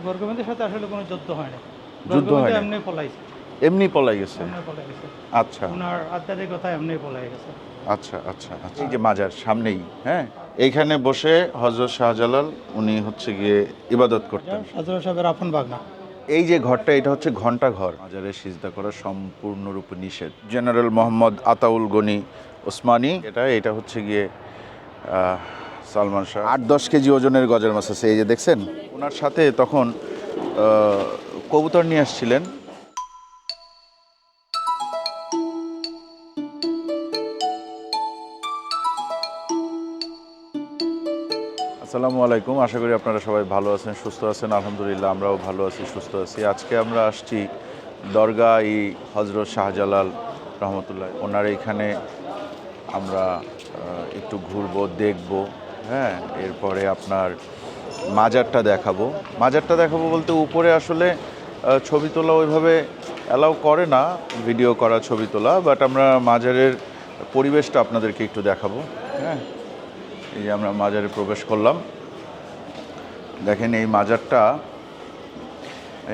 সাথে আসলে কোনো যুদ্ধ হয় না যুদ্ধ হয় এমনি পলাইছে। এমনি পলাই গেছে? এমনি পলাই গেছে। আচ্ছা। ওনার আধ্যাত্মিকতা এমনি পলাই গেছে। আচ্ছা আচ্ছা আচ্ছা। এই যে মাজার সামনেই হ্যাঁ? এইখানে বসে হজরত শাহজালাল উনি হচ্ছে গিয়ে ইবাদত করতেন। সাহেবের আপন বাগনা এই যে ঘরটা এটা হচ্ছে ঘণ্টা ঘর। মাজারে সিজদা করা সম্পূর্ণরূপে নিষেধ। জেনারেল মোহাম্মদ আতাউল গনি ওসমানী এটা এটা হচ্ছে গিয়ে আহ, সালমান শাহ। আট দশ কেজি ওজনের গজার মাছ আছে এই যে দেখছেন? ওনার সাথে তখন কবুতর নিয়ে আসছিলেন। আসসালামু আলাইকুম আশা করি আপনারা সবাই ভালো আছেন সুস্থ আছেন। আলহামদুলিল্লাহ আমরাও ভালো আছি সুস্থ আছি। আজকে আমরা আসছি দরগা ই হজরত শাহজালাল রহমতুল্লাহ। ওনার এইখানে আমরা একটু ঘুরবো দেখব। হ্যাঁ এরপরে আপনার মাজারটা দেখাবো। মাজারটা দেখাবো বলতে উপরে আসলে ছবি তোলা ওইভাবে অ্যালাউ করে না, ভিডিও করা, ছবি তোলা, বাট আমরা মাজারের পরিবেশটা আপনাদেরকে একটু দেখাবো। হ্যাঁ এই যে আমরা মাজারে প্রবেশ করলাম। দেখেন এই মাজারটা,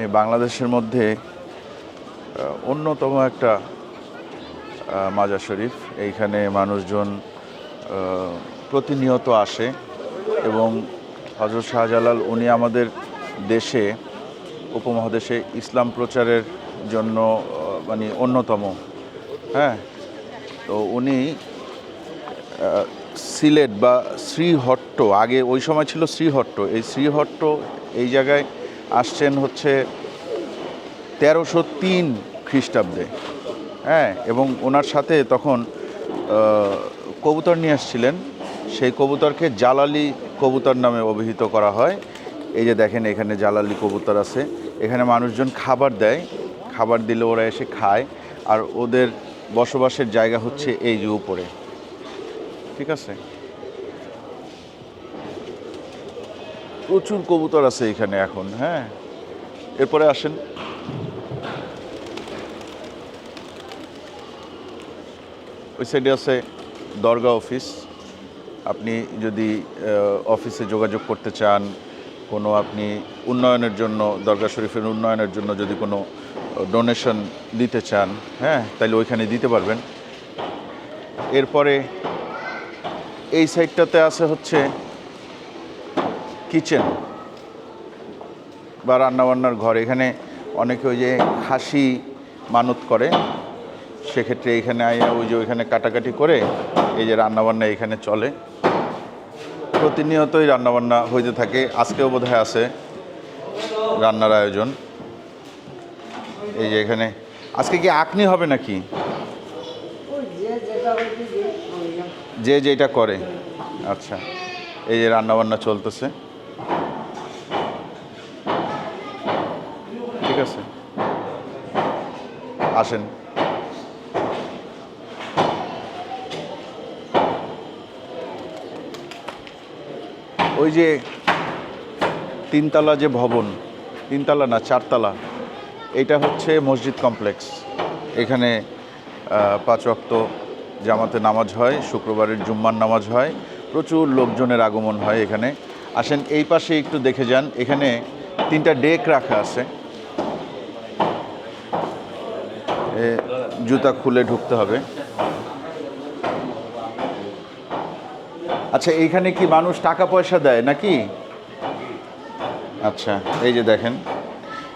এই বাংলাদেশের মধ্যে অন্যতম একটা মাজার শরীফ। এইখানে মানুষজন প্রতিনিয়ত আসে এবং হজরত শাহজালাল উনি আমাদের দেশে, উপমহাদেশে ইসলাম প্রচারের জন্য মানে অন্যতম। হ্যাঁ? তো উনি সিলেট বা শ্রীহট্ট, আগে ওই সময় ছিল শ্রীহট্ট। এই শ্রীহট্ট এই জায়গায় আসছেন হচ্ছে তেরোশো তিন খ্রিস্টাব্দে। হ্যাঁ? এবং ওনার সাথে তখন কবুতর নিয়ে আসছিলেন। সেই কবুতরকে জালালি কবুতর নামে অভিহিত করা হয়। এই যে দেখেন, এখানে জালালি কবুতর আছে। এখানে মানুষজন খাবার দেয়। খাবার দিলে ওরা এসে খায়। আর ওদের বসবাসের জায়গা হচ্ছে এই যে উপরে। ঠিক আছে? প্রচুর কবুতর আছে এখানে এখন হ্যাঁ? এরপরে আসেন। ওই সাইডে আছে দরগা অফিস আপনি যদি অফিসে যোগাযোগ করতে চান, কোনো আপনি উন্নয়নের জন্য দরগা শরীফের উন্নয়নের জন্য যদি কোনো ডোনেশন দিতে চান হ্যাঁ তাহলে ওইখানে দিতে পারবেন। এরপরে এই সাইডটাতে আছে হচ্ছে কিচেন বা রান্নাবান্নার ঘর। এখানে অনেকে ওই যে হাসি মানত করে। সেক্ষেত্রে এখানে আইয়া ওই যে ওইখানে কাটাকাটি করে এই যে রান্নাবান্না এখানে চলে। প্রতিনিয়তই রান্নাবান্না হইতে থাকে। আজকেও বোধ হয় আছে রান্নার আয়োজন। এই যে এখানে। আজকে কি আকনি হবে নাকি? যে যেটা করে। আচ্ছা। এই যে রান্নাবান্না চলতেছে। ঠিক আছে। আসেন। ওই যে তিনতলা যে ভবন, তিনতলা না, চারতলা এটা হচ্ছে মসজিদ কমপ্লেক্স। এখানে পাঁচ ওয়াক্ত জামাতে নামাজ হয়, শুক্রবারের জুম্মার নামাজ হয়, প্রচুর লোকজনের আগমন হয় এখানে। আসেন এই পাশে একটু দেখে যান, এখানে তিনটা ডেক রাখা আছে। জুতা খুলে ঢুকতে হবে। আচ্ছা এইখানে কি মানুষ টাকা পয়সা দেয় নাকি? আচ্ছা এই যে দেখেন।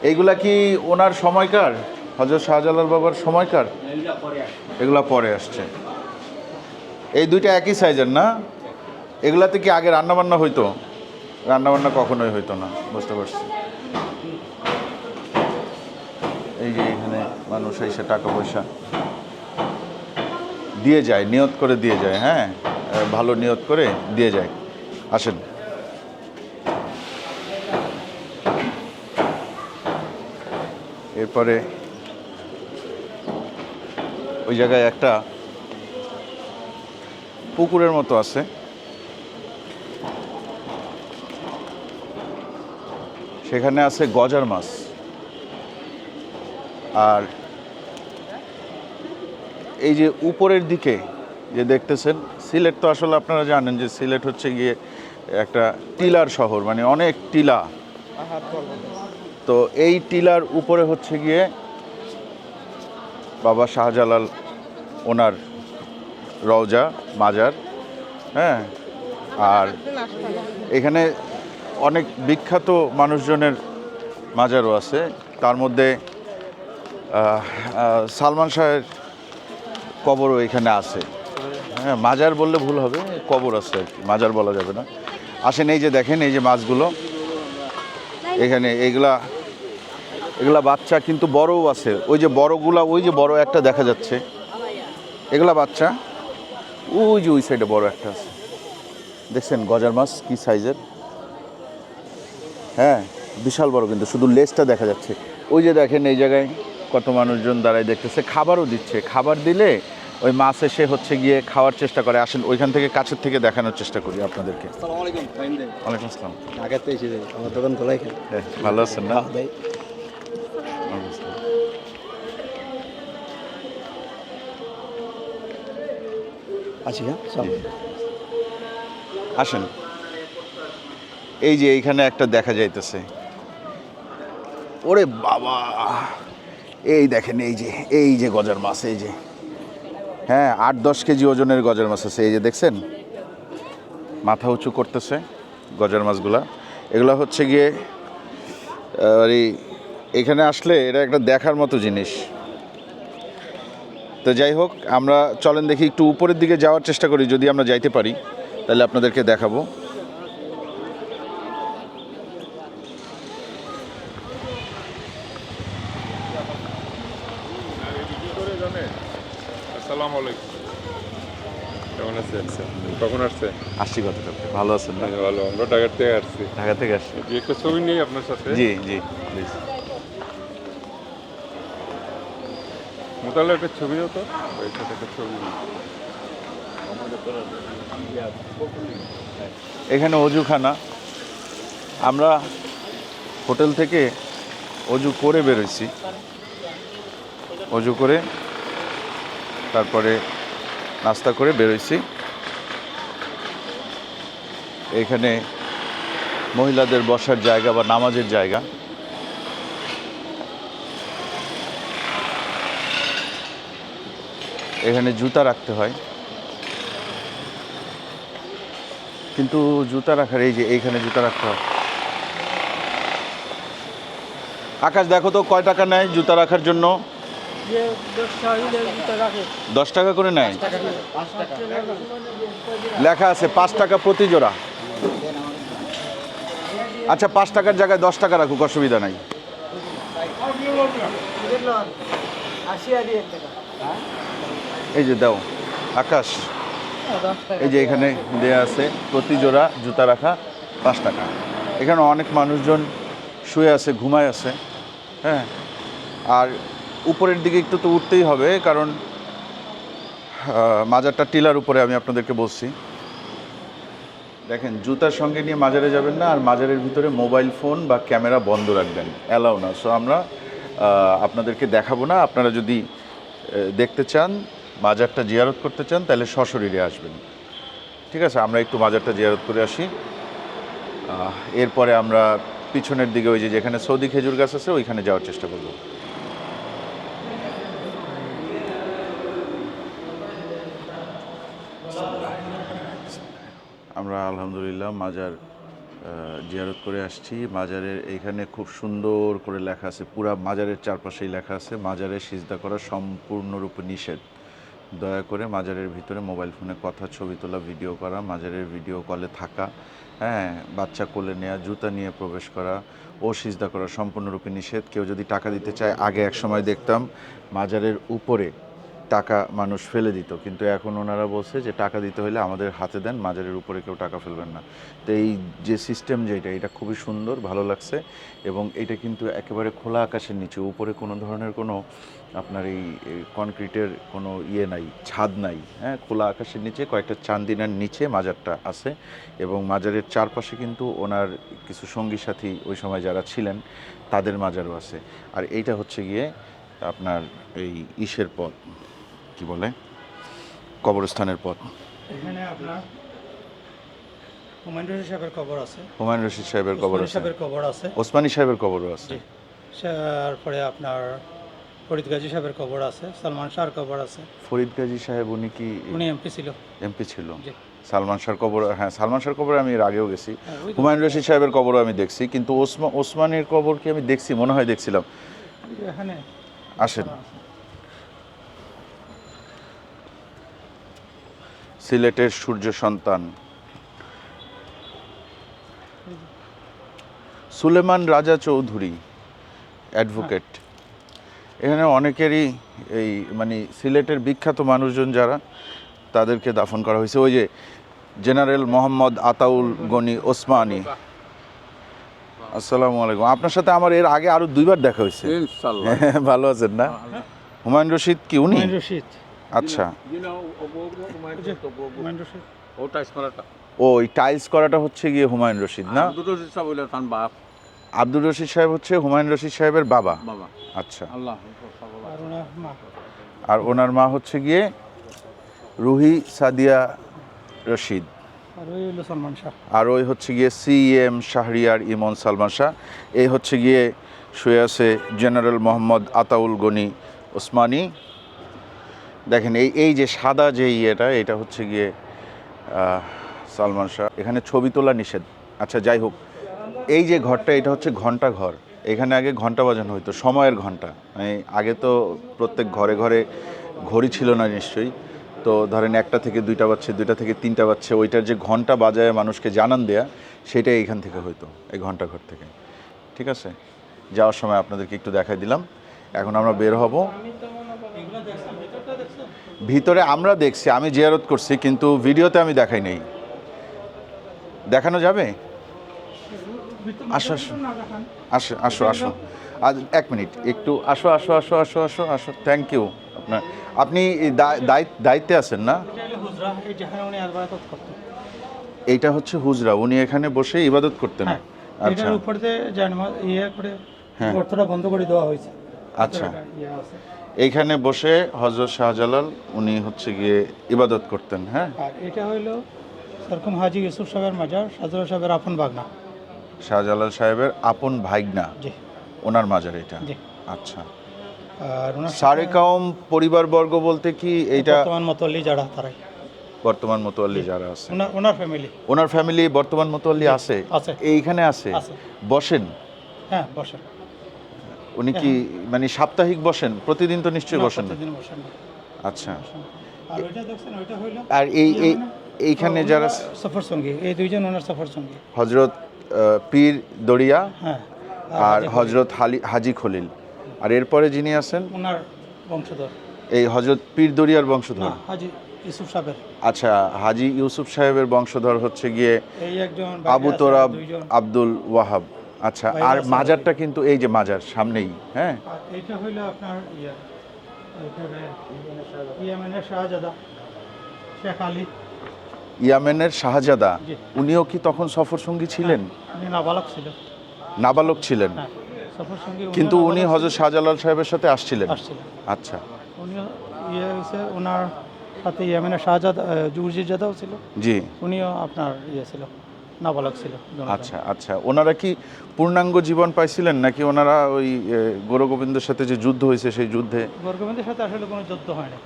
এইগুলা কি ওনার সময়কার? হজরত শাহজালাল বাবার সময়কার? এগুলা পরে আসছে। এই দুইটা একই সাইজের না? এগুলাতে কি আগে রান্নাবান্না হইতো? রান্নাবান্না কখনোই হইতো না বুঝতে পারছি। এই যে এখানে মানুষ এসে টাকা পয়সা দিয়ে যায় নিয়ত করে দিয়ে যায় হ্যাঁ? ভালো নিয়ত করে দিয়ে যায়। আসেন। এরপরে ওই জায়গায় একটা পুকুরের মতো আছে। সেখানে আছে গজার মাছ। আর এই যে উপরের দিকে যে দেখতেছেন সিলেট তো আসলে আপনারা জানেন যে সিলেট হচ্ছে গিয়ে একটা টিলার শহর মানে অনেক টিলা। তো এই টিলার উপরে হচ্ছে গিয়ে বাবা শাহজালাল ওনার রওজা মাজার হ্যাঁ? আর এখানে অনেক বিখ্যাত মানুষজনের মাজারও আছে। তার মধ্যে সালমান শাহের কবরও এখানে আছে। হ্যাঁ মাজার বললে ভুল হবে, কবর আছে আর কি, মাজার বলা যাবে না। আসেন, এই যে দেখেন, এই যে মাছগুলো, এখানে এইগুলা, এগুলা বাচ্চা কিন্তু বড়ও আছে। ওই যে বড়গুলা, ওই যে বড় একটা দেখা যাচ্ছে। এগুলা বাচ্চা, ওই যে ওই সাইডে বড় একটা আছে। দেখছেন, গজার মাছ কি সাইজের? হ্যাঁ বিশাল বড় কিন্তু, শুধু লেজটা দেখা যাচ্ছে। ওই যে দেখেন, এই জায়গায় কত মানুষজন দাঁড়ায় দেখতেছে, খাবারও দিচ্ছে। খাবার দিলে ওই মাছ এসে হচ্ছে গিয়ে খাওয়ার চেষ্টা করে। আসেন ওইখান থেকে কাছের থেকে দেখানোর চেষ্টা করি আপনাদেরকে। আসসালামু আলাইকুম ফাইন দে। ওয়ালাইকুম আসসালাম। ঢাকাতে এসে আমার দোকান খোলা। এখানে হ্যাঁ, ভালো আছেন না? ভাই। আছি হ্যাঁ আসেন। এই যে এইখানে একটা দেখা যাইতেছে। ওরে বাবা! এই দেখেন এই যে এই যে গজার মাছ এই যে। হ্যাঁ আট, দশ কেজি ওজনের গজার মাছ আছে। এই যে দেখছেন, মাথা উঁচু করতেছে গজার মাছগুলা। এগুলো হচ্ছে গিয়ে ওই এখানে আসলে এটা একটা দেখার মতো জিনিস। তো যাই হোক, আমরা চলেন দেখি, একটু উপরের দিকে যাওয়ার চেষ্টা করি, যদি আমরা যাইতে পারি, তাহলে আপনাদেরকে দেখাবো আসসালামু আলাইকুম কেমন আছেন কখন আসছেন আসছি কতটা ভালো আছেন না? ভালো। আমরা ঢাকার থেকে আসছি। ঢাকা থেকে আসছি। একটা ছবি নেই আপনার সাথে? জি জি প্লিজ মোতালে একটা ছবি হতো ওই সাথে একটা ছবি। এখানে অজুখানা। আমরা হোটেল থেকে অজু করে বেরোইছি। অজু করে তারপরে নাস্তা করে বেরোইছি। এখানে মহিলাদের বসার জায়গা বা নামাজের জায়গা। এখানে জুতা রাখতে হয়। কিন্তু জুতা রাখার, এই যে এইখানে জুতা রাখতে হয়। আকাশ, দেখো তো কয় টাকা নেয় জুতা রাখার জন্য? দশ টাকা করে নেয়? লেখা আছে পাঁচ টাকা প্রতি জোড়া। আচ্ছা পাঁচ টাকার জায়গায় দশ টাকা রাখুক অসুবিধা নাই। এই যে দাও আকাশ। এই যে এখানে দেয়া আছে প্রতি জোড়া জুতা রাখা পাঁচ টাকা। এখানে অনেক মানুষজন শুয়ে আছে ঘুমায় আছে হ্যাঁ। আর উপরের দিকে একটু তো উঠতেই হবে, কারণ মাজারটা টিলার উপরে আমি আপনাদেরকে বলছি। দেখেন, জুতার সঙ্গে নিয়ে মাজারে যাবেন না, আর মাজারের ভিতরে মোবাইল ফোন বা ক্যামেরা বন্ধ রাখবেন, অ্যালাউ না। সো আমরা আপনাদেরকে দেখাবো না, আপনারা যদি দেখতে চান, মাজারটা জিয়ারত করতে চান, তাহলে সশরীরে আসবেন। ঠিক আছে, আমরা একটু মাজারটা জিয়ারত করে আসি। এরপরে আমরা পিছনের দিকে ওই যে যেখানে সৌদি খেজুর গাছ আছে, ওইখানে যাওয়ার চেষ্টা করব। আমরা আলহামদুলিল্লাহ মাজার জিয়ারত করে আসছি। মাজারের এইখানে খুব সুন্দর করে লেখা আছে, পুরা মাজারের চারপাশেই লেখা আছে, মাজারে সিজদা করা সম্পূর্ণরূপে নিষেধ। দয়া করে মাজারের ভিতরে মোবাইল ফোনে কথা, ছবি তোলা, ভিডিও করা, মাজারের ভিডিও কলে থাকা হ্যাঁ বাচ্চা কোলে নেওয়া জুতা নিয়ে প্রবেশ করা, ও সিজদা করা সম্পূর্ণরূপে নিষেধ। কেউ যদি টাকা দিতে চায়, আগে এক সময় দেখতাম মাজারের উপরে টাকা মানুষ ফেলে দিত। কিন্তু এখন ওনারা বলছে যে টাকা দিতে হলে আমাদের হাতে দেন, মাজারের উপরে কেউ টাকা ফেলবেন না। তো এই যে সিস্টেম যেটা, এটা খুবই সুন্দর, ভালো লাগছে এবং এটা কিন্তু একেবারে খোলা আকাশের নিচে, উপরে কোনো ধরনের কোনো আপনার এই কনক্রিটের কোনো ইয়ে নাই, ছাদ নাই হ্যাঁ? খোলা আকাশের নিচে, কয়েকটা চান্দিনার নিচে মাজারটা আছে এবং মাজারের চারপাশে কিন্তু ওনার কিছু সঙ্গী সাথী ওই সময় যারা ছিলেন, তাদের মাজারও আছে। আর এইটা হচ্ছে গিয়ে আপনার এই ইসের পথ। কি বলে? কবরস্থানের পথ। এখানে আপনার হুমায়ুন রশিদ সাহেবের কবর আছে। হুমায়ুন রশিদ সাহেবের কবর ওসমানী আছে। সাহেবের কবর আছে। ওসমানী সাহেবের কবরও আছে। তারপরে আপনার ফরিদ গাজী সাহেবের কবর আছে সালমান শাহর কবর আছে। ফরিদ গাজী সাহেব উনি কি উনি এমপি ছিল। এমপি ছিল। সালমান শাহর কবর হ্যাঁ সালমান শাহর কবরে আমি এর আগেও গেছি। হ্যাঁ। হুমায়ুন রশিদ সাহেবের কবরও আমি দেখছি কিন্তু ওসমা ওসমানের কবর কি আমি দেখছি? মনে হয় দেখছিলাম। এখানে আসেন। সিলেটের সূর্য সন্তান। সুলেমান রাজা চৌধুরী অ্যাডভোকেট এখানে অনেকেরই এই মানে সিলেটের বিখ্যাত মানুষজন যারা তাদেরকে দাফন করা হয়েছে। ওই যে জেনারেল মোহাম্মদ আতাউল গনি ওসমানী। আসসালামু আলাইকুম। আপনার সাথে আমার এর আগে আরও দুইবার দেখা হয়েছে। ভালো আছেন না? হুমায়ুন রশিদ কি উনি? রশিদ। আচ্ছা। রশিদ ও ওই টাইলস করাটা হচ্ছে গিয়ে হুমায়ুন রশিদ না? হইল তার বাপ আব্দুর রশিদ সাহেব হচ্ছে হুমায়ুন রশিদ সাহেবের বাবা। বাবা। আচ্ছা। আল্লাহ আর ওনার মা। আর ওনার মা হচ্ছে গিয়ে রুহি সাদিয়া রশিদ। আর ওই হলো সলমান শাহ। আর ওই হচ্ছে গিয়ে সি এম শাহরিয়ার ইমন সালমান শাহ। এই হচ্ছে গিয়ে শুয়ে আছে জেনারেল মোহাম্মদ আতাউল গনি ওসমানী। দেখেন, এই এই যে সাদা যে ইয়েটা, এটা হচ্ছে গিয়ে সালমান শাহ। এখানে ছবি তোলা নিষেধ। আচ্ছা যাই হোক। এই যে ঘরটা, এটা হচ্ছে ঘণ্টা ঘর। এখানে আগে ঘণ্টা বাজানো হতো সময়ের ঘণ্টা। মানে আগে তো প্রত্যেক ঘরে ঘরে ঘড়ি ছিল না নিশ্চয়ই। তো ধরেন একটা থেকে দুইটা বাজছে, দুইটা থেকে তিনটা বাজছে, ওইটার যে ঘণ্টা বাজায় মানুষকে জানান দেয়া, সেটাই এখান থেকে হইতো, এই ঘণ্টা ঘর থেকে। ঠিক আছে? যাওয়ার সময় আপনাদেরকে একটু দেখাই দিলাম। এখন আমরা বের হব। ভিতরে আমরা দেখছি আমি জিয়ারত করছি কিন্তু ভিডিওতে আমি দেখাই নেই। দেখানো যাবে? আসো আসো। আসো আসো আসো। আজ এক মিনিট একটু আসো আসো আসো আসো আসো আসো। থ্যাংক ইউ আপনার আপনি দায়িত্ব- আছেন না? এইটা হচ্ছে হুজরা উনি এখানে বসে ইবাদত করতেন। হ্যাঁ আচ্ছা। উপর জানমা ইয়ে করে হ্যাঁ। অর্থটা বন্ধ করে দেওয়া হয়েছে। আচ্ছা। এইখানে বসে হজরত শাহজালাল উনি হচ্ছে গিয়ে ইবাদত করতেন হ্যাঁ? আর এটা হইল সরকম হাজি ইউসুফ সাহেবের মাজার সাজর সাহেবের আপন বাগনা। শাহজালাল সাহেবের আপন ভাইগনা? জি। ওনার মাজার এটা? জি। আচ্ছা। আর ওনার সারেকাউম পরিবারবর্গ বলতে কি এইটা? বর্তমান মতল্লি যারা তারাই। বর্তমান মোতোয়াল্লি যারা আছে। ওনার ওনার ফ্যামিলি ওনার ফ্যামিলি বর্তমান মোতোয়াল্লি আছে? আছে। এইখানে আছে? আছে। বসেন। হ্যাঁ বসেন। উনি কি মানে সাপ্তাহিক বসেন? প্রতিদিন তো নিশ্চয়ই বসেন না। আচ্ছা। আর এই এই এইখানে যারা সফর সঙ্গী এই দুইজন ওনার সফর সঙ্গী। হজরত পীর দরিয়া হ্যাঁ। আর হজরত হালি হাজি খলিল। আর এরপরে যিনি আছেন? ওনার বংশধর। এই হজরত পীর দরিয়ার বংশধর। হাজি ইউসুফ সাহেবের। আচ্ছা হাজি ইউসুফ সাহেবের বংশধর হচ্ছে গিয়ে এই একজন আবু তোরাব আব্দুল ওয়াহাব। আচ্ছা আর মাজারটা কিন্তু এই যে মাজার সামনেই হ্যাঁ? এটা হইল আপনার ইয়ে ইয়েমেনের শাহজাদা শেখ আলী। ইয়ামেনের শাহজাদা উনিও কি তখন সফর সঙ্গী ছিলেন? উনি নাবালক ছিল নাবালক ছিলেন। হ্যাঁ সফর সঙ্গী কিন্তু উনি হজরত শাহজালাল সাহেবের সাথে আসছিলেন? আচ্ছা। উনি ইয়ে হয়েছে ওনার সাথে ইয়ামেনের শাহজাদা জুরজিজাদাও ছিল। জি। উনিও আপনার ইয়ে ছিল। নাবালক ছিল আচ্ছা আচ্ছা। ওনারা কি পূর্ণাঙ্গ জীবন পাইছিলেন নাকি ওনারা ওই গোবিন্দের সাথে যে যুদ্ধ হয়েছে সেই যুদ্ধে? গোরগোবিন্দের সাথে আসলে কোনো যুদ্ধ হয় না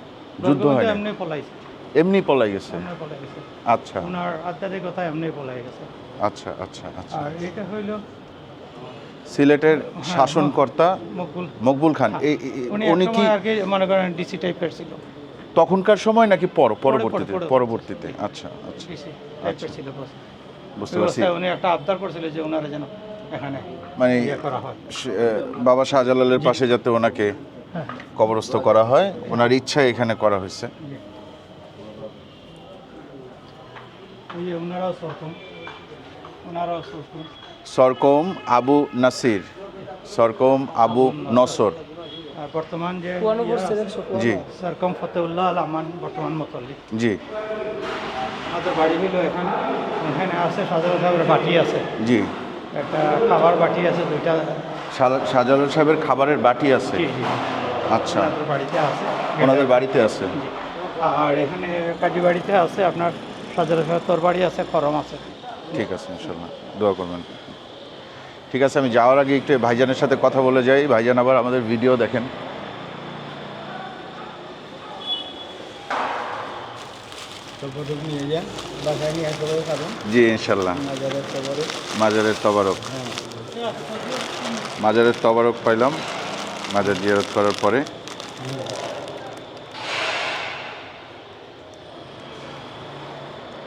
যুদ্ধ হয় এমনি পলাইছে এমনি পলাই গেছে? এমনি পলাই গেছে। আচ্ছা। ওনার আধ্যাত্মিকতা এমনি পলাই গেছে। আচ্ছা আচ্ছা আচ্ছা। আর এটা হইল সিলেটের শাসনকর্তা মকবুল খান। এই- এই- উনি কি মনে করেন ডিসি টাইপের ছিল। তখনকার সময় নাকি পর পরবর্তীতে? পরবর্তীতে। আচ্ছা আচ্ছা। ছিল বস। বুঝতে পারছি। উনি একটা আবদার করছিল যে ওনারা যেন এখানে মানে ইয়ে বাবা শাহজালালের পাশে যাতে ওনাকে হ্যাঁ। কবরস্থ করা হয় ওনার ইচ্ছায় এখানে করা হয়েছে। সরকম আবু নাসির সরকম আবু নসর। বর্তমান যে জি। সরকম ফতেউল্লাহ আল আমান বর্তমান মতল্লি জি। আমাদের বাড়ি হইল এখানে এখানে আছে সাধারণ সাহেবের বাটি আছে। জি। একটা খাবার বাটি আছে দুইটা। শাহজালাল সাহেবের খাবারের বাটি আছে? জি জি। আচ্ছা। ওনাদের বাড়িতে আছে। ওনাদের বাড়িতে আছে? আর এখানে কাজী বাড়িতে আছে আপনার সাজার সাহেব তোর বাড়ি আছে খরম আছে। ঠিক আছে ইনশাল্লাহ। দোয়া করবেন। ঠিক আছে, আমি যাওয়ার আগে একটু ভাইজানের সাথে কথা বলে যাই। ভাইজান আবার আমাদের ভিডিও দেখেন। জি, ইনশাল্লাহ। মাজারের তবারক। মাজারের তবারক পাইলাম। মাজার জিয়ারত করার পরে।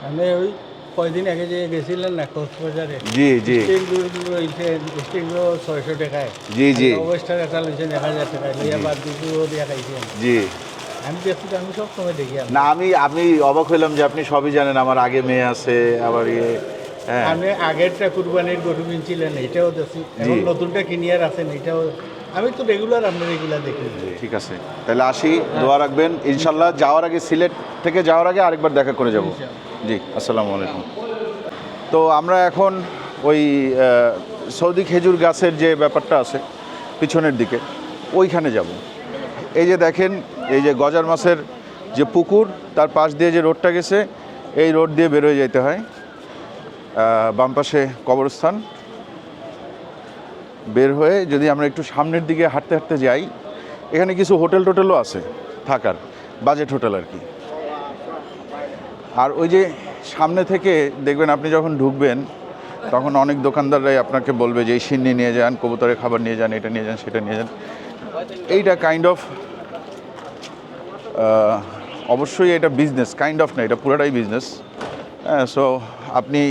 আপনি ওই কয়দিন আগে যে গেছিলেন না কক্সবাজারে? জি জি। স্টিংগুলো ছয়শো টাকায়। জি, জি। অবস্থার একটা লইছেন এক হাজার টাকায়। লইয়া বাদ দুটো দিয়া খাইছেন। জি। আমি দেখছি তো আমি সব সময় দেখি না আমি আমি অবাক হইলাম যে আপনি সবই জানেন আমার আগে মেয়ে আছে আবার ইয়ে হ্যাঁ। আপনি আগেরটা কুরবানির গরু কিনছিলেন এটাও দেখছি। নতুনটা কিনিয়ার আছেন এটাও আমি তো রেগুলার আপনার রেগুলার দেখি ঠিক আছে। তাহলে আসি দোয়া রাখবেন। ইনশাল্লাহ যাওয়ার আগে সিলেট থেকে যাওয়ার আগে আরেকবার দেখা করে যাব। জি আসসালামু আলাইকুম। তো আমরা এখন ওই সৌদি খেজুর গাছের যে ব্যাপারটা আছে পিছনের দিকে ওইখানে যাব। এই যে দেখেন এই যে গজার মাছের যে পুকুর তার পাশ দিয়ে যে রোডটা গেছে এই রোড দিয়ে বেরোয় যেতে হয় বাম পাশে কবরস্থান। বের হয়ে যদি আমরা একটু সামনের দিকে হাঁটতে হাঁটতে যাই, এখানে কিছু হোটেল টোটেলও আছে থাকার বাজেট হোটেল আর কি। আর ওই যে সামনে থেকে দেখবেন আপনি যখন ঢুকবেন, তখন অনেক দোকানদাররাই আপনাকে বলবে যে, এই সিন্নি নিয়ে যান, কবুতরের খাবার নিয়ে যান, এটা নিয়ে যান, সেটা নিয়ে যান। এইটা কাইন্ড অফ অবশ্যই এটা বিজনেস কাইন্ড অফ না, এটা পুরোটাই বিজনেস হ্যাঁ সো আপনি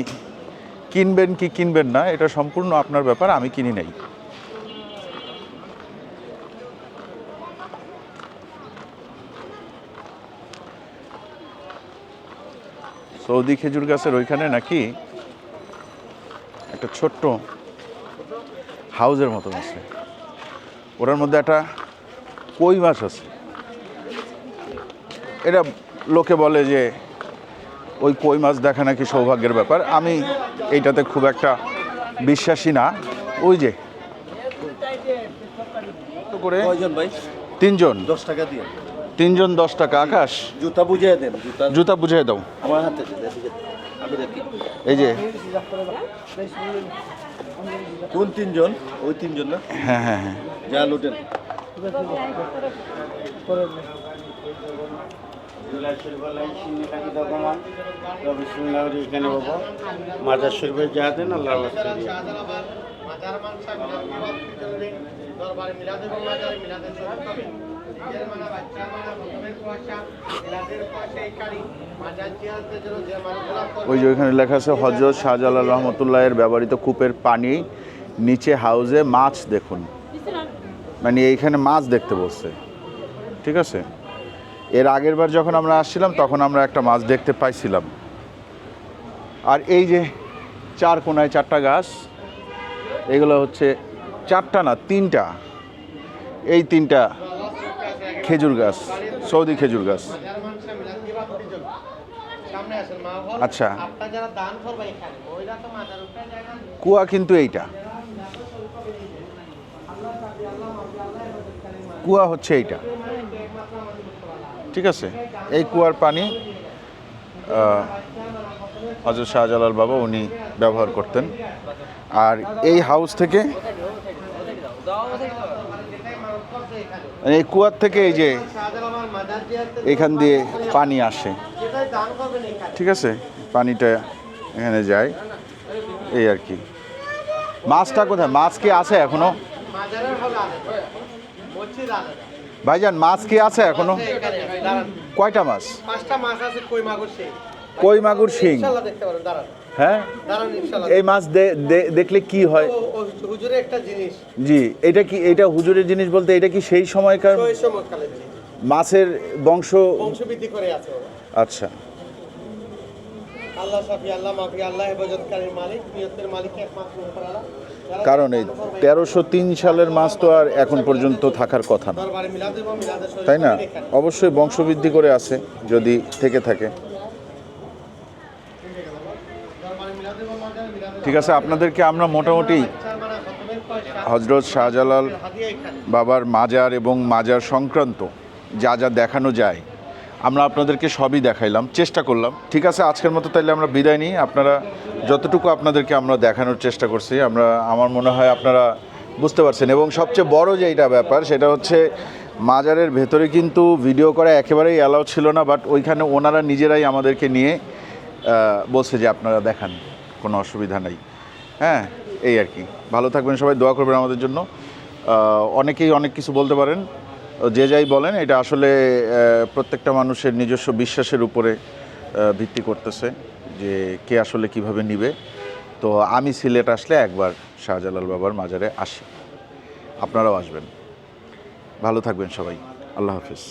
কিনবেন কি কিনবেন না, এটা সম্পূর্ণ আপনার ব্যাপার, আমি কিনি নাই। সৌদি খেজুর গাছের ওইখানে নাকি একটা ছোট্ট হাউজের মতন আছে। ওটার মধ্যে একটা কই মাছ আছে। এটা লোকে বলে যে, ওই কই মাছ দেখা নাকি সৌভাগ্যের ব্যাপার। আমি এইটাতে খুব একটা বিশ্বাসী না। ওই যে। করে? ভাই? তিনজন। দশ টাকা দিয়ে। তিনজন দশ টাকা আকাশ। জুতা বুঝিয়ে দেন জুতা। জুতা বুঝিয়ে দাও। আমার হাতে এই যে। কোন তিনজন? ওই তিনজন না? হ্যাঁ হ্যাঁ হ্যাঁ। যা লুটেন। শরীফে আল্লাহ মাজার ওই যে ওইখানে লেখা আছে হজরত শাহজালাল রহমতুল্লাহের ব্যবহৃত কূপের পানি নিচে হাউজে মাছ দেখুন। মানে এইখানে মাছ দেখতে বসছে। ঠিক আছে? এর আগের বার যখন আমরা আসছিলাম, তখন আমরা একটা মাছ দেখতে পাইছিলাম। আর এই যে চার কোনায় চারটা গাছ, এগুলো হচ্ছে চারটা না, তিনটা। এই তিনটা খেজুর গাছ, সৌদি খেজুর গাছ। আচ্ছা। কুয়া কিন্তু এইটা। কুয়া হচ্ছে এইটা। ঠিক আছে? এই কুয়ার পানি হজরত শাহজালাল বাবা উনি ব্যবহার করতেন। আর এই হাউস থেকে এই কুয়ার থেকে এই যে এখান দিয়ে পানি আসে। ঠিক আছে? পানিটা এখানে যায়। এই আর কি। মাছটা কোথায়? মাছ কি আছে এখনও? ভাইজান মাছ কি আছে এখনও? কয়টা মাছ? পাঁচটা মাছ আছে কই মাগুর শিং। হ্যাঁ? এই মাছ দেখলে কি হয়? হুজুরের একটা জিনিস। জি এটা কি এটা হুজুরের জিনিস বলতে এটা কি সেই সময়কার মাছের বংশ? বংশবৃদ্ধি করে আছে আচ্ছা। আল্লাহ সাফি আল্লাহ মাফি আল্লাহ হেফাজতকারীর মালিক নিয়তের মালিক একমাত্র কারণ এই তেরোশো তিন সালের মাছ তো আর এখন পর্যন্ত থাকার কথা না। তাই না? অবশ্যই বংশবৃদ্ধি করে আছে, যদি থেকে থাকে। ঠিক আছে, আপনাদেরকে আমরা মোটামুটি হজরত শাহজালাল বাবার মাজার এবং মাজার সংক্রান্ত যা যা দেখানো যায় আমরা আপনাদেরকে সবই দেখাইলাম, চেষ্টা করলাম। ঠিক আছে, আজকের মতো তাইলে আমরা বিদায় নিই। আপনারা যতটুকু আপনাদেরকে আমরা দেখানোর চেষ্টা করছি, আমরা, আমার মনে হয় আপনারা বুঝতে পারছেন। এবং সবচেয়ে বড় যেইটা ব্যাপার, সেটা হচ্ছে মাজারের ভেতরে কিন্তু ভিডিও করা একেবারেই অ্যালাউ ছিল না, বাট ওইখানে ওনারা নিজেরাই আমাদেরকে নিয়ে বলছে যে আপনারা দেখান, কোনো অসুবিধা নাই। হ্যাঁ এই আর কি। ভালো থাকবেন সবাই, দোয়া করবেন আমাদের জন্য। অনেকেই অনেক কিছু বলতে পারেন। যে যাই বলেন, এটা আসলে প্রত্যেকটা মানুষের নিজস্ব বিশ্বাসের উপরে ভিত্তি করতেছে যে কে আসলে কীভাবে নিবে। তো আমি সিলেট আসলে একবার শাহজালাল বাবার মাজারে আসি। আপনারাও আসবেন। ভালো থাকবেন সবাই। আল্লাহ হাফিজ।